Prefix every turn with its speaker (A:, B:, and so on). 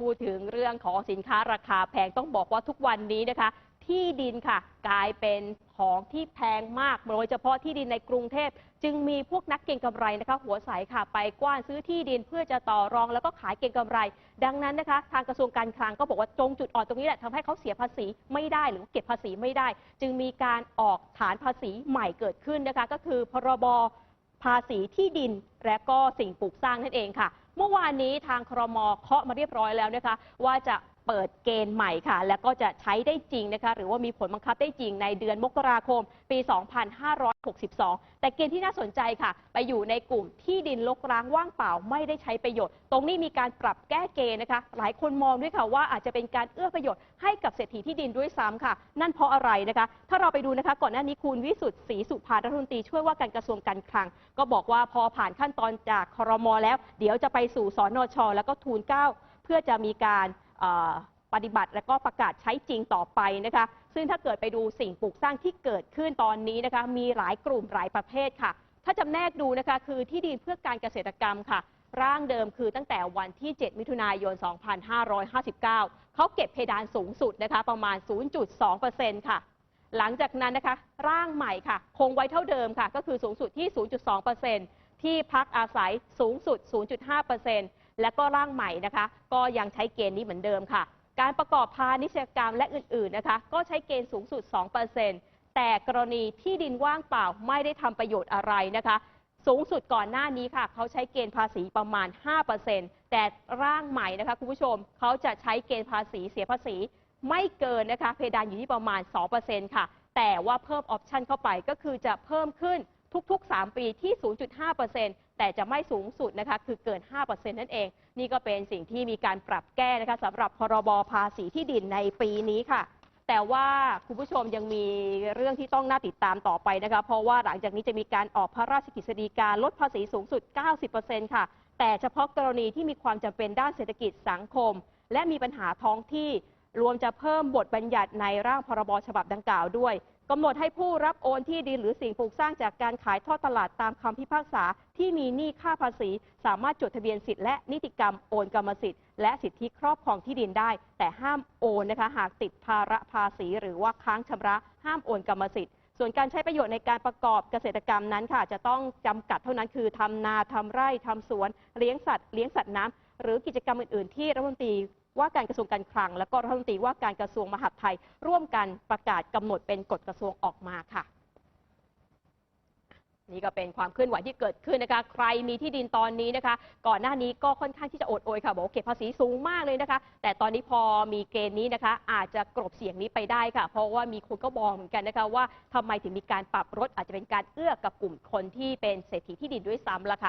A: พูดถึงเรื่องของสินค้าราคาแพงต้องบอกว่าทุกวันนี้นะคะ ที่ดินค่ะ กลายเป็นของที่แพงมากโดยเฉพาะที่ดินในกรุงเทพ จึงมีพวกนักเก็งกำไรนะคะ หัวใสค่ะไปกว้านซื้อที่ดินเพื่อจะต่อรองแล้วก็ขายเก็งกำไร ดังนั้นนะคะ ทางกระทรวงการคลังก็บอกว่าตรงจุดอ่อนตรงนี้แหละทำให้เขาเสียภาษีไม่ได้หรือเก็บภาษีไม่ได้ จึงมีการออกฐานภาษีใหม่เกิดขึ้นนะคะ ก็คือพรบภาษีที่ดินและก็สิ่งปลูกสร้างนั่นเองค่ะ เมื่อวานนี้ทางครมเคาะมาเรียบร้อยแล้วนะคะว่าจะ เปิดเกณฑ์ใหม่ค่ะ แล้วก็จะใช้ได้จริงนะคะ หรือว่ามีผลบังคับได้จริงในเดือนมกราคม ปี 2562 แต่เกณฑ์ที่น่าสนใจค่ะ ไปอยู่ในกลุ่มที่ดินรกร้างว่างเปล่าไม่ได้ใช้ประโยชน์ ตรงนี้มีการปรับแก้เกณฑ์นะคะ หลายคนมองด้วยค่ะว่าอาจจะเป็นการเอื้อประโยชน์ให้กับเศรษฐีที่ดินด้วยซ้ำค่ะ นั่นเพราะอะไรนะคะ ถ้าเราไปดูนะคะ ก่อนหน้านี้คุณวิสุทธิ์ศรีสุภารัฐมนตรีช่วยว่าการกระทรวงการคลัง ก็บอกว่าพอผ่านขั้นตอนจากครมแล้ว เดี๋ยวจะไปสู่สนชแล้วก็ทูลเก้าเพื่อจะมีการ ปฏิบัติและก็ประกาศใช้จริงต่อไปนะคะ ซึ่งถ้าเกิดไปดูสิ่งปลูกสร้างที่เกิดขึ้นตอนนี้นะคะ มีหลายกลุ่มหลายประเภทค่ะ ถ้าจำแนกดูนะคะ คือที่ดินเพื่อการเกษตรกรรมค่ะ ร่างเดิมคือตั้งแต่วันที่ 7 มิถุนายน 2559 เขาเก็บเพดานสูงสุดนะคะ ประมาณ 0.2%ค่ะ หลังจากนั้นนะคะ ร่างใหม่ค่ะ คงไว้เท่าเดิมค่ะ ก็คือสูงสุดที่ 0.2%ที่พักอาศัยสูงสุด 0.5% และก็ร่างใหม่นะคะ ก็ยังใช้เกณฑ์นี้เหมือนเดิมค่ะ การประกอบพาณิชยกรรมและอื่นๆนะคะ ก็ใช้เกณฑ์สูงสุด 2%แต่กรณีที่ดินว่างเปล่าไม่ได้ทำประโยชน์อะไรนะคะ สูงสุดก่อนหน้านี้ค่ะ เขาใช้เกณฑ์ภาษีประมาณ 5%แต่ร่างใหม่นะคะคุณผู้ชมเขาจะใช้เกณฑ์ภาษีเสียภาษีไม่เกินนะคะ เพดานอยู่ที่ประมาณ 2%ค่ะ แต่ว่าเพิ่มออปชันเข้าไปก็คือจะเพิ่มขึ้น ทุกๆ 3 ปีที่ 0.5%แต่จะไม่สูงสุดนะคะคือเกิน 5%นั่นเอง นี่ก็เป็นสิ่งที่มีการปรับแก้นะคะสำหรับพรบภาษีที่ดินในปีนี้ค่ะ แต่ว่าคุณผู้ชมยังมีเรื่องที่ต้องน่าติดตามต่อไปนะคะ เพราะว่าหลังจากนี้จะมีการออกพระราชกฤษฎีกาลดภาษีสูงสุด 90%ค่ะ แต่เฉพาะกรณีที่มีความจำเป็นด้านเศรษฐกิจสังคม และมีปัญหาท้องที่รวมจะเพิ่มบทบัญญัติในร่างพรบฉบับดังกล่าวด้วย กำหนดให้ผู้รับโอนที่ดินหรือสิ่งปลูกสร้างจากการขายทอดตลาดตามคำพิพากษาที่มีหนี้ค่าภาษี สามารถจดทะเบียนสิทธิ์และนิติกรรมโอนกรรมสิทธิ์และสิทธิครอบครองที่ดินได้ แต่ห้ามโอนนะคะหากติดภาระภาษี หรือว่าค้างชำระห้ามโอนกรรมสิทธิ์ส่วนการใช้ประโยชน์ในการประกอบเกษตรกรรมนั้นค่ะ จะต้องจำกัดเท่านั้นคือทำนาทำไร่ทำสวน เลี้ยงสัตว์ เลี้ยงสัตว์น้ำหรือกิจกรรมอื่น ๆ ที่รัฐมนตรี ว่าการกระทรวงการคลัง และก็รัฐมนตรีว่าการกระทรวงมหาดไทย ร่วมกันประกาศกำหนดเป็นกฎกระทรวงออกมาค่ะ นี่ก็เป็นความเคลื่อนไหวที่เกิดขึ้นนะคะ ใครมีที่ดินตอนนี้นะคะ ก่อนหน้านี้ก็ค่อนข้างที่จะโอดโอยค่ะบอกเก็บภาษีสูงมากเลยนะคะ แต่ตอนนี้พอมีเกณฑ์นี้นะคะ อาจจะกลบเสียงนี้ไปได้ค่ะ เพราะว่ามีคนก็มองเหมือนกันนะคะว่าทำไมถึงมีการปรับลดอาจจะเป็นการเอื้อกับกลุ่มคนที่เป็นเศรษฐีที่ดินด้วยซ้ำละค่ะ